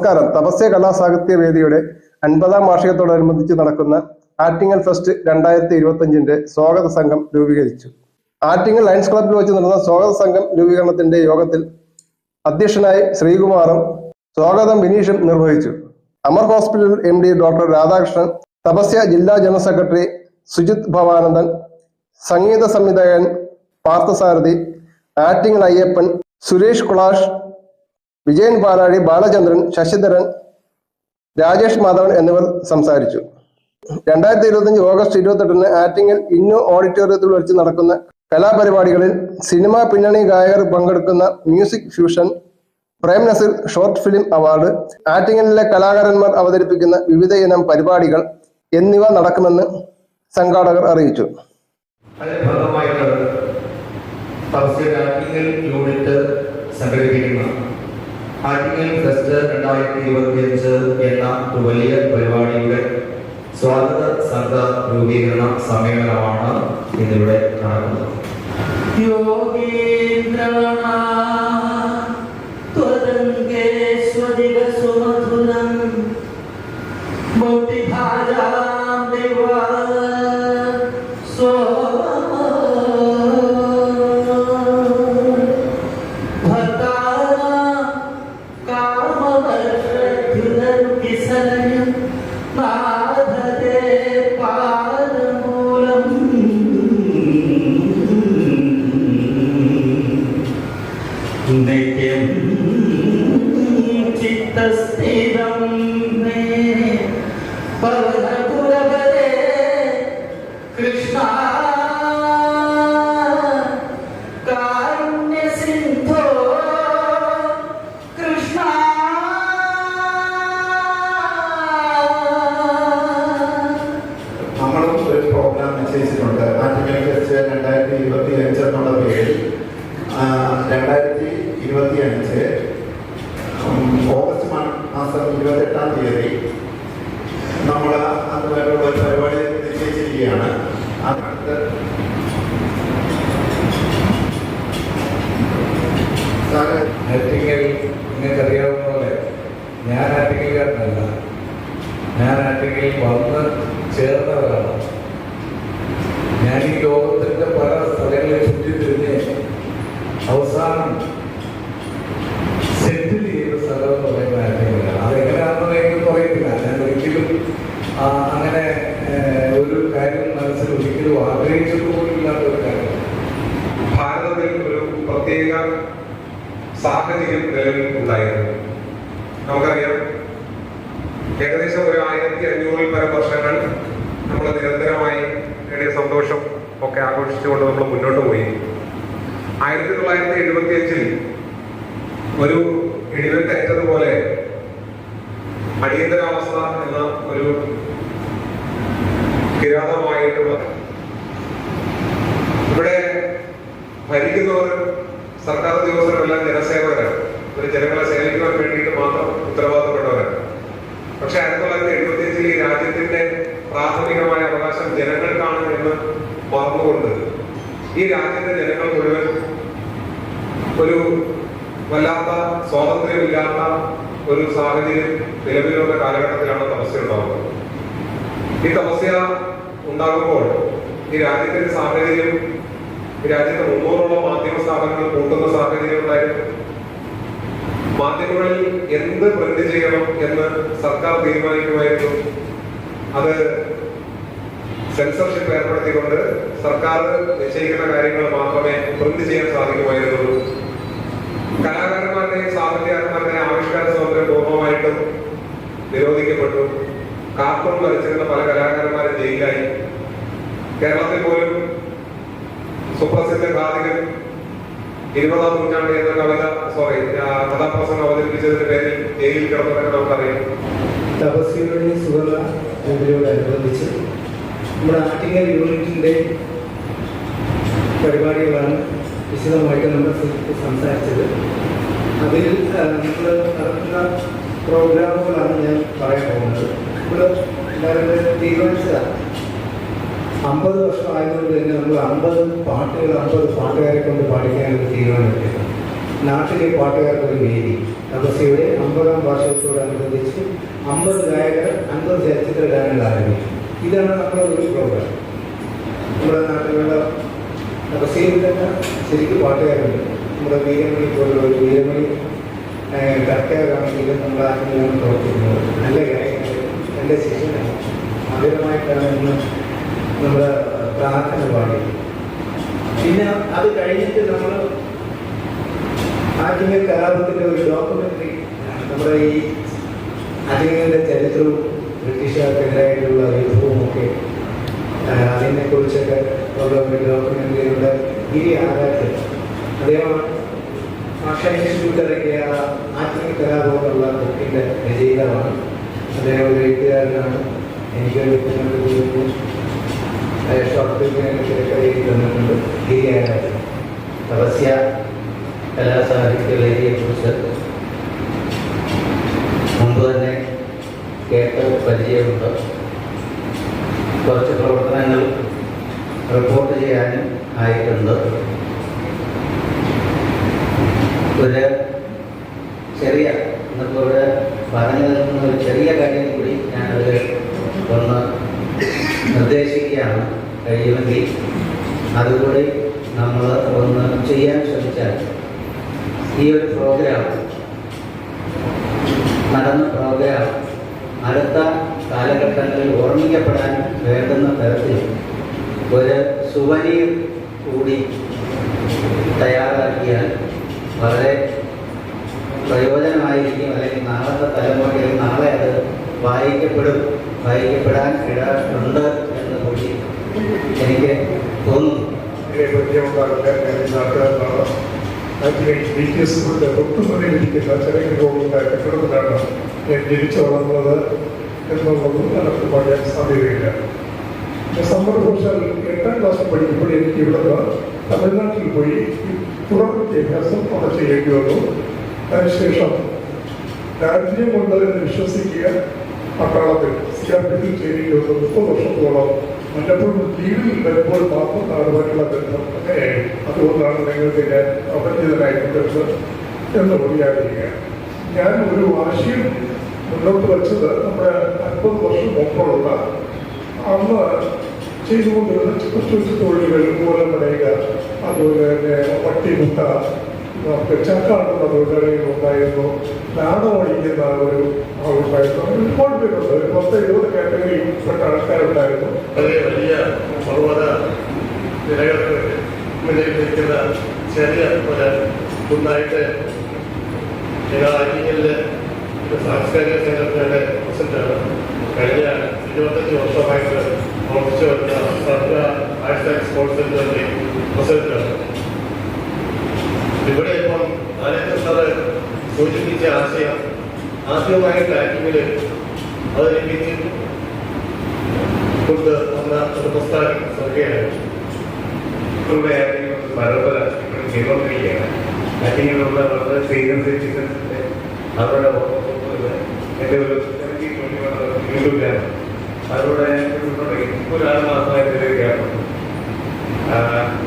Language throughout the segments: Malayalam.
നമസ്കാരം. തപസ്യ കലാസാഹിത്യ വേദിയുടെ അൻപതാം വാർഷികത്തോടനുബന്ധിച്ച് നടക്കുന്ന ആറ്റിങ്ങൽ ഫെസ്റ്റ് രണ്ടായിരത്തി ഇരുപത്തി അഞ്ചിന്റെ സ്വാഗത സംഘം രൂപീകരിച്ചു. ആറ്റിങ്ങൽ ലയൺസ് ക്ലബിൽ വെച്ച് നടന്ന സ്വാഗത സംഘം രൂപീകരണത്തിന്റെ യോഗത്തിൽ അധ്യക്ഷനായി ശ്രീകുമാറും സ്വാഗതം വിനീഷും നിർവഹിച്ചു. Amar hospital M D doctor Radhakrishnan Thapasya ജില്ലാ ജനറൽ സെക്രട്ടറി സുജിത് ഭവാനന്ദൻ സംഗീത സംവിധായകൻ പാർത്ഥസാരഥി ആറ്റിങ്ങൽ അയ്യപ്പൻ സുരേഷ് കുളാഷ് വിജയൻ പാലാഴി ബാലചന്ദ്രൻ ശശിധരൻ രാജേഷ് മാധവൻ എന്നിവർ സംസാരിച്ചു. രണ്ടായിരത്തി ഇരുപത്തിയഞ്ച് ഓഗസ്റ്റ് ഇരുപത്തെട്ടിന് ആറ്റിങ്ങൽ ഇന്നു ഓഡിറ്റോറിയത്തിൽ വെച്ച് നടക്കുന്ന കലാപരിപാടികളിൽ സിനിമാ പിന്നണി ഗായകർ പങ്കെടുക്കുന്ന music fusion Prem Nazir short film award ആറ്റിങ്ങലിലെ കലാകാരന്മാർ അവതരിപ്പിക്കുന്ന വിവിധ ഇനം പരിപാടികൾ എന്നിവ നടക്കുമെന്ന് സംഘാടകർ അറിയിച്ചു. സംഘടിപ്പിക്കുന്ന. ആറ്റിങ്ങൽ ഫെസ്റ്റ് രണ്ടായിരത്തി ഇരുപത്തിയഞ്ച് എന്ന വലിയ പരിപാടിയുടെ സ്വാഗത സംഘ രൂപീകരണ സമ്മേളനമാണ് ഇന്നിവിടെ നടക്കുന്നത്. ഓഗസ്റ്റ് മാസം ഇരുപത്തെട്ടാം തീയതി നമ്മൾ അതുമായിട്ടുള്ള ഒരു പരിപാടി നിശ്ചയിച്ചിരിക്കുകയാണ് അത് ആറ്റിങ്ങൽ നിങ്ങൾക്കറിയാവുന്ന പോലെ ഞാൻ ആറ്റിങ്ങൽക്കാരനല്ല ഞാൻ ആറ്റിങ്ങൽ വന്ന് ചേർന്നവരാണ് ഞാൻ ഈ ലോകത്തിന്റെ പല സ്ഥലങ്ങളിൽ ചുറ്റിത്തിരിഞ്ഞ് അവസാനം സെറ്റിൽ ചെയ്ത സ്ഥലം എന്ന് പറയുന്നത് ആറ്റിങ്ങലാണ് അതെങ്ങനെയാണെന്ന് എനിക്ക് പറയത്തില്ല ഞാൻ ഒരിക്കലും ആ, അങ്ങനെ ഏഹ്, ഒരു കാര്യം മനസ്സിൽ ഒരിക്കലും ആഗ്രഹിച്ചിട്ട് പോലും ഇല്ലാത്ത ഒരു കാര്യം ഭാരതത്തിൽ ഒരു പ്രത്യേക സാഹചര്യം നിലവിൽ ഉണ്ടായിരുന്നു നമുക്കറിയാം ഏകദേശം ഒരു ആയിരത്തി അഞ്ഞൂറിൽ പരം വർഷങ്ങൾ നമ്മൾ നിരന്തരമായി നേടിയ സന്തോഷം ഒക്കെ ആഘോഷിച്ചുകൊണ്ട് നമ്മൾ മുന്നോട്ട് പോയി. ആയിരത്തി തൊള്ളായിരത്തി എഴുപത്തി അഞ്ചിൽ ഒരു ഇടിവെട്ടേറ്റതുപോലെ അടിയന്തരാവസ്ഥ എന്ന ഒരു കിരാതമായിട്ടുള്ള ഇവിടെ ഭരിക്കുന്നവർ സർക്കാർ ഉദ്യോഗസ്ഥരെല്ലാം ജനസേവകരാണ്. ഒരു ജനങ്ങളെ സേവിക്കുവാൻ വേണ്ടിയിട്ട് മാത്രം ഉത്തരവാദിത്തപ്പെട്ടവരാണ്. പക്ഷെ ആയിരത്തി തൊള്ളായിരത്തി എഴുപത്തി അഞ്ചിൽ ഈ രാജ്യത്തിന്റെ പ്രാഥമികമായ അവകാശം ജനങ്ങൾക്കാണ് എന്ന് മറന്നുകൊണ്ട് ഈ രാജ്യത്തെ ജനങ്ങൾ മുഴുവൻ ഒരു വല്ലാത്ത സ്വാതന്ത്ര്യമില്ലാത്ത ഒരു സാഹചര്യം വന്ന കാലഘട്ടത്തിലാണ് തപസ്യ ഉണ്ടാകുന്നത് ഈ തപസ്യ ഉണ്ടാകുമ്പോൾ ഈ രാജ്യത്തിന്റെ സാഹചര്യം രാജ്യത്തെ മുന്നൂറോളം മാധ്യമ സ്ഥാപനങ്ങൾ കൂട്ടുന്ന സാഹചര്യം ഉണ്ടായിരുന്നു മാധ്യമങ്ങളിൽ എന്ത് പ്രിന്റ് ചെയ്യണം എന്ന് സർക്കാർ തീരുമാനിക്കുമായിരുന്നു. അത് സെൻസർഷിപ്പ് ഏർപ്പെടുത്തിക്കൊണ്ട് സർക്കാർ നിശ്ചയിക്കുന്ന കാര്യങ്ങൾ മാത്രമേ പ്രിന്റ് ചെയ്യാൻ സാധിക്കുമായിരുന്നുള്ളൂ കലാകാരന്മാരുടെയും സാഹിത്യകാരന്മാരുടെയും ആവിഷ്കാര സ്വാതന്ത്ര്യം പൂർണമായിട്ടും നിരോധിക്കപ്പെട്ടു. കാർട്ടൂൺ വരച്ചിരുന്ന പല കലാകാരന്മാരും ജയിലായി കേരളത്തിൽ പോലും സുപ്രസിദ്ധ ഖാദികൻ ഇരുപതാം നൂറ്റാണ്ട് എന്ന കവിത സോറി കഥാപ്രസംഗം അവതരിപ്പിച്ചതിന്റെ ജയിലിൽ കിടന്നതൊക്കെ നമുക്കറിയാം. തപസ്യയുടെ സുവർണ ജൂബിലിയോടനുബന്ധിച്ച് നമ്മുടെ ആറ്റിങ്ങൽ യൂണിറ്റിന്റെ പരിപാടികളാണ് വിശദമായിട്ട് നമ്മൾ സംസാരിച്ചത്. അതിൽ നമ്മൾ നടത്തുന്ന പ്രോഗ്രാമുകളാണ് ഞാൻ പറയാൻ പോകുന്നത്. നമ്മൾ എല്ലാവരും തീരുമാനിച്ചതാണ്. അമ്പത് വർഷം ആയതുകൊണ്ട് തന്നെ നമ്മൾ അമ്പത് പാട്ടുകൾ അമ്പത് പാട്ടുകാരെ കൊണ്ട് പാടിക്കാനൊരു തീരുമാനമെടുത്തു. നാട്ടിലെ പാട്ടുകാർക്കൊരു വേദി. തപസ്യയുടെ അമ്പതാം വാർഷികത്തോടനുബന്ധിച്ച് അമ്പത് ഗായകർ അൻപത് ചലച്ചിത്ര ഗാനങ്ങൾ ആരംഭിച്ചു. ഇതാണ് നമ്മുടെ ഒരു പ്രോഗ്രാം നമ്മുടെ നാട്ടിലുള്ള തപസ്യയിൽ തന്നെ ശരിക്കും പാട്ടുകാരുണ്ട്. നമ്മുടെ വീരമണി പോലുള്ള ഒരു വീരമണി കർത്തകാണെങ്കിലും നമ്മുടെ ആത്മീയമാണ് പ്രവർത്തിക്കുന്നത്. നല്ല ഗായകർ നല്ല ശിഷ്യനാണ്. മധുരമായിട്ടാണ് ഇന്ന് നമ്മുടെ പ്രാർത്ഥന പാടിയത്. പിന്നെ അത് കഴിഞ്ഞിട്ട് നമ്മൾ ആറ്റിങ്ങൽ കലാപത്തിന്റെ ഒരു ഡോക്യുമെന്ററി നമ്മുടെ ഈ ആറ്റിങ്ങലിന്റെ ചരിത്രവും ബ്രിട്ടീഷുകാർക്കെതിരായിട്ടുള്ള യുദ്ധവും ഒക്കെ അതിനെക്കുറിച്ചൊക്കെ ഉള്ള ഒരു ഡോക്യുമെന്ററിയുടെ ഗിരി ആരാധ്യ അദ്ദേഹമാണ് ഭാഷ ഇൻസ്റ്റിറ്റ്യൂട്ട് ഇറക്കിയ ആറ്റിങ്ങൽ കലാപമെന്നുള്ള ബുക്കിന്റെ രചയിതാവാണ്. അദ്ദേഹം ഒരു എഴുത്തുകാരനാണ്. എനിക്കൊരു ഷോർട്ട് ഫിലിമിനൊക്കെ തിരക്കഥയിൽ തന്നിട്ടുണ്ട്. ഗിരി ആരാധ്യ തപസ്യ കലാസാഹിത്യ വേദിയെക്കുറിച്ച് മുമ്പ് തന്നെ കേട്ട് പരിചയമുണ്ട്. കുറച്ച് പ്രവർത്തനങ്ങൾ റിപ്പോർട്ട് ചെയ്യാനും ആയിട്ടുണ്ട്. ഒരു ചെറിയ ഇന്നിപ്പോൾ പറഞ്ഞു നിൽക്കുന്ന ഒരു ചെറിയ കാര്യം കൂടി ഞാനത് ഒന്ന് നിർദ്ദേശിക്കുകയാണ്. കഴിയുമെങ്കിൽ അതുകൂടി നമ്മൾ ഒന്ന് ചെയ്യാൻ ശ്രമിച്ചാൽ ഈ ഒരു പ്രോഗ്രാം നടന്ന പ്രോഗ്രാം അടുത്ത കാലഘട്ടങ്ങളിൽ ഓർമ്മിക്കപ്പെടാൻ വേണ്ടുന്ന തരത്തിൽ ഒരു സുവനീർ കൂടി തയ്യാറാക്കിയാൽ വളരെ പ്രയോജനമായിരിക്കും. അല്ലെങ്കിൽ നാളത്തെ തലമുറയിൽ നാളെ അത് വായിക്കപ്പെടും വായിക്കപ്പെടാൻ ഇടാറുണ്ട് എന്ന് കൂടി എനിക്ക് തോന്നുന്നു. ആറ്റിങ്ങൽ ബി ടി എസ് സ്കൂളിന്റെ തൊട്ടുമുന്നിലിരിക്കുന്ന ചെറിയ റോഡിന്റെ കെട്ടിടത്തിലാണ് ഞാൻ ജനിച്ചു വളർന്നത് എന്നുള്ളതും നമുക്ക് പറയാൻ സാധ്യതയില്ല. സമ്മർദ്ദവശാൽ എട്ടാം ക്ലാസ്സിൽ പഠിക്കുമ്പോൾ എനിക്ക് ഇവിടുന്ന് തമിഴ്നാട്ടിൽ പോയി തുടർ വിദ്യാഭ്യാസം അവിടെ ചെയ്യേണ്ടി വന്നു. അതിനുശേഷം രാജ്യം കൊണ്ട് വിശ്വസിക്കുക പട്ടാളത്തിൽ സി ആർ പിയിൽ വന്നു. മുപ്പത് വർഷത്തോളം വല്ലപ്പോഴും ലീവിൽ വരുമ്പോൾ മാത്രം നാടുമായിട്ടുള്ള ബന്ധം അങ്ങനെയായി നിങ്ങൾക്ക് ഞാൻ അപരിചിതനായിട്ടുള്ളത് എന്ന് പറയാതിരിക്കുക ഞാൻ ഒരു വാശിയും മുന്നോട്ട് വെച്ചത് നമ്മുടെ അൻപത് വർഷം മുമ്പുള്ള അന്ന് ചെയ്തുകൊണ്ടിരുന്ന കൊച്ചു കൊച്ചു തൊഴിലുകൾ മൂലം പടയുക അതുപോലെ തന്നെ വട്ടിമുട്ട നമുക്ക് ചക്കാടുന്ന തൊഴിലാളികൾ ഉണ്ടായിരുന്നു. അടിക്കുന്ന ഒരു ആളുണ്ടായിരുന്നു ഒരുപാട് പേരുണ്ട്. ഒരു പത്ത് എഴുപത് കാറ്റഗറിയിൽ പെട്ട ആൾക്കാരുണ്ടായിരുന്നു. വലിയ പർവത നിലകൾക്ക് നിൽക്കുന്ന ചെറിയ ഒരു കുന്നായിട്ട് ഞങ്ങൾ ഒരു സാംസ്കാരിക സംഘടനയുടെ പ്രസിഡന്റാണ്. കഴിഞ്ഞ ഇരുപത്തഞ്ച് വർഷമായിട്ട് പ്രവർത്തിച്ചു വരുന്ന സർവ ആർട്സ് ആൻഡ് സ്പോർട്സ് സെന്ററിന്റെ പ്രസിഡന്റാണ്. ഇവിടെ ഇപ്പം ആനന്ദ സാറ് സൂചിപ്പിച്ച ആശയം ആദ്യമായിട്ട് ആറ്റിങ്ങിൽ അവതരിപ്പിച്ച് കൊണ്ട് വന്ന ഒരു പ്രസ്ഥാനം സർഗയാണ് അവരുടെ ഒപ്പം എന്റെ ഒരു ഒരു മാസമായിട്ട് ഇതിലേക്കാണ്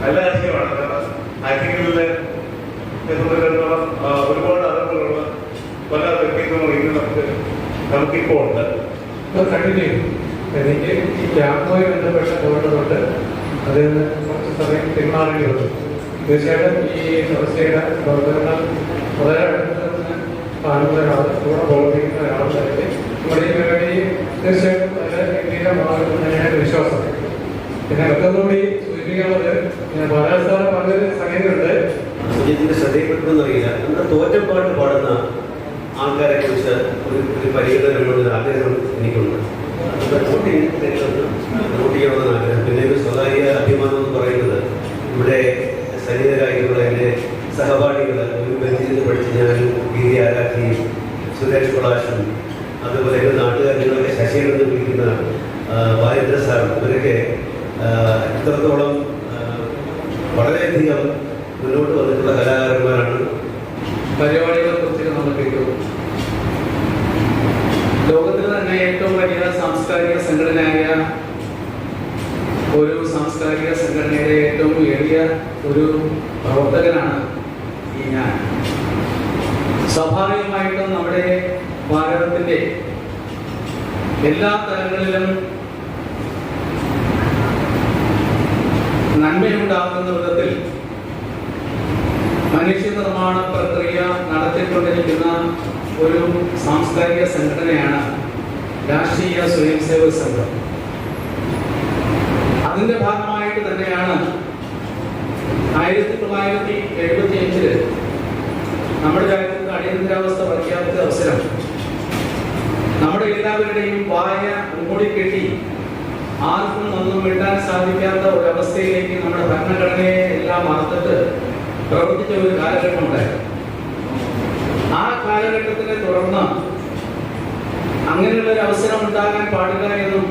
നല്ല ആശയമാണ് കാരണം ആറ്റിങ്ങലിലെ സംബന്ധിച്ചിടത്തോളം ആ, ഒരുപാട് അറിവുകളുള്ള പല വ്യക്തിത്വങ്ങളും ഇന്ന് നമുക്ക് നമുക്കിപ്പോൾ ഉണ്ട് അത് കണ്ടിന്യൂ ചെയ്യും എനിക്ക് ഈ ക്യാമ്പുമായി ബന്ധപ്പെട്ട് പോകേണ്ടതുണ്ട് അതിൽ നിന്ന് കുറച്ച് സമയം പിന്മാറേണ്ടി വന്നു തീർച്ചയായിട്ടും ഈ സമസ്യയുടെ പ്രവർത്തനങ്ങൾ വളരെ അടുത്ത് കാണുന്ന ഒരാൾ കൂടെ പ്രവർത്തിക്കുന്ന ഒരാൾ തന്നെ നമ്മുടെ ഈ പരിപാടി തീർച്ചയായിട്ടും തന്നെയാണ് വിശ്വാസം. പിന്നെ മറ്റൊന്നുകൂടി സൂചിപ്പിക്കാനുള്ളത് ഞാൻ ബാലാജി സാറ് പറഞ്ഞൊരു സംഗതിയുണ്ട്. ശ്രദ്ധയിൽപ്പെട്ടെന്ന് അറിയില്ല. തോറ്റപ്പാട്ട് പാടുന്ന ആൾക്കാരെ കുറിച്ച് ഒരു ഒരു പരിഗണന ആഗ്രഹം എനിക്കുണ്ട്. നോട്ട് ചെയ്യണമെന്ന് ആഗ്രഹം? പിന്നെ ഒരു സ്വകാര്യ അഭിമാനം എന്ന് പറയുന്നത് ഇവിടെ സൈനികരായിട്ടുള്ള എന്റെ സഹപാഠികൾ ഒരു ബന്ധിയിൽ പഠിച്ച ഞാൻ ആരാധിയും സുരേഷ് അതുപോലെ എന്റെ നാട്ടുകാരികളൊക്കെ ശശികൾ എന്ന് വിളിക്കുന്ന ഇവരൊക്കെ ഇത്രത്തോളം വളരെയധികം മുന്നോട്ട് വന്നിട്ടുള്ള കലാകാരന്മാരാണ്. പരിപാടികളെ കുറിച്ച് ലോകത്തിൽ തന്നെ ഏറ്റവും വലിയ സാംസ്കാരിക സംഘടനയായ ഒരു സാംസ്കാരിക സംഘടനയുടെ ഏറ്റവും എളിയ ഒരു പ്രവർത്തകനാണ് ഈ ഞാൻ സ്വാഭാവികമായിട്ടും നമ്മുടെ ഭാരതത്തിന്റെ എല്ലാ തലങ്ങളിലും നന്മയുണ്ടാകുന്ന വിധത്തിൽ മനുഷ്യ നിർമ്മാണ പ്രക്രിയ നടത്തിക്കൊണ്ടിരിക്കുന്ന ഒരു സാംസ്കാരിക സംഘടനയാണ് രാഷ്ട്രീയ സ്വയം സേവക സംഘം. അതിന്റെ ഭാഗമായിട്ട് തന്നെയാണ് ആയിരത്തി തൊള്ളായിരത്തി എഴുപത്തി അഞ്ചിൽ നമ്മുടെ രാജ്യത്ത് അടിയന്തരാവസ്ഥ പ്രഖ്യാപിച്ച അവസരം. നമ്മുടെ എല്ലാവരുടെയും വായ മൂടിക്കെട്ടി ആർക്കും ഒന്നും വിടാൻ സാധിക്കാത്ത ഒരവസ്ഥയിലേക്ക് നമ്മുടെ ഭരണഘടനയെ എല്ലാം മറന്നിട്ട് പ്രവർത്തിച്ച ഒരു കാലഘട്ടം ഉണ്ടായിരുന്നു ആ കാലഘട്ടത്തിനെ തുടർന്ന് അങ്ങനെയുള്ള ഒരു അവസരം ഉണ്ടാകാൻ പാടില്ല എന്നും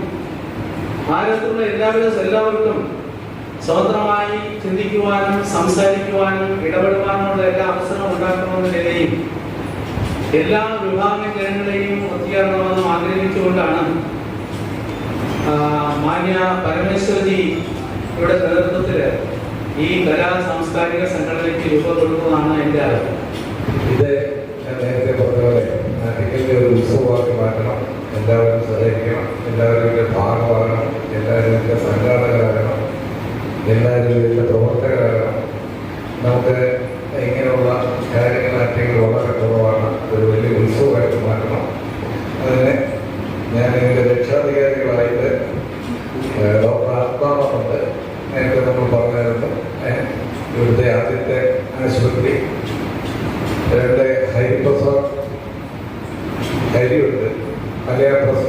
ഭാരതത്തിലുള്ള എല്ലാവരും എല്ലാവർക്കും സ്വതന്ത്രമായി ചിന്തിക്കുവാനും സംസാരിക്കുവാനും ഇടപെടുവാനുമുള്ള എല്ലാ അവസരം ഉണ്ടാക്കണമെന്ന നിലയിൽ എല്ലാ വിഭാഗം ജനങ്ങളെയും ഒത്തുചേർണമെന്നും ആഗ്രഹിച്ചുകൊണ്ടാണ് മാന്യ പരമേശ്വരജി ഇവിടെ നേതൃത്വത്തിൽ ഈ കലാ സാംസ്കാരിക സംഘടനയ്ക്ക് രൂപം കൊടുക്കുന്നതാണ് എന്റെ ആഗ്രഹം. ഇത് ഞാൻ നേരത്തെ പറഞ്ഞ പോലെ നാട്ടിലെ ഒരു ഉത്സവമാക്കി മാറ്റണം എല്ലാവരും സഹകരിക്കണം എല്ലാവരും ഭാഗമാകണം എല്ലാവരും സംഘാടകരാകണം എല്ലാവരും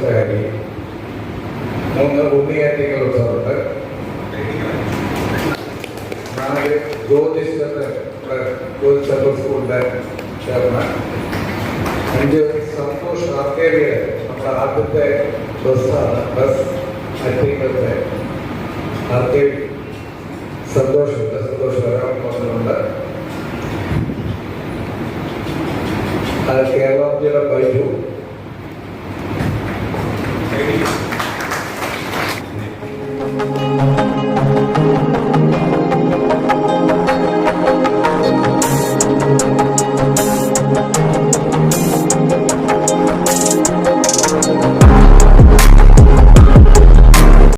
മലയാള പ്രസിന്റെ ഹരി മൂന്ന് ഉണ്ണിയാറ്റിങ്ങൾ സാറുണ്ട് നാല് ജ്യോതിഷ് സെന്റർ ജ്യോതിഷ് സെൻട്രൽ സ്കൂളിന്റെ ചെയർമാൻ അഞ്ച് സന്തോഷ് ആർക്കേവിയ നമ്മുടെ ആദ്യത്തെ ബസ്സാണ് ബസ് അറ്റിങ്ങളുടെ ആർക്കേവി സന്തോഷുണ്ട് സന്തോഷ് വരാൻ വന്നിട്ടുണ്ട് അത് കേരളത്തിലെ ബൈജു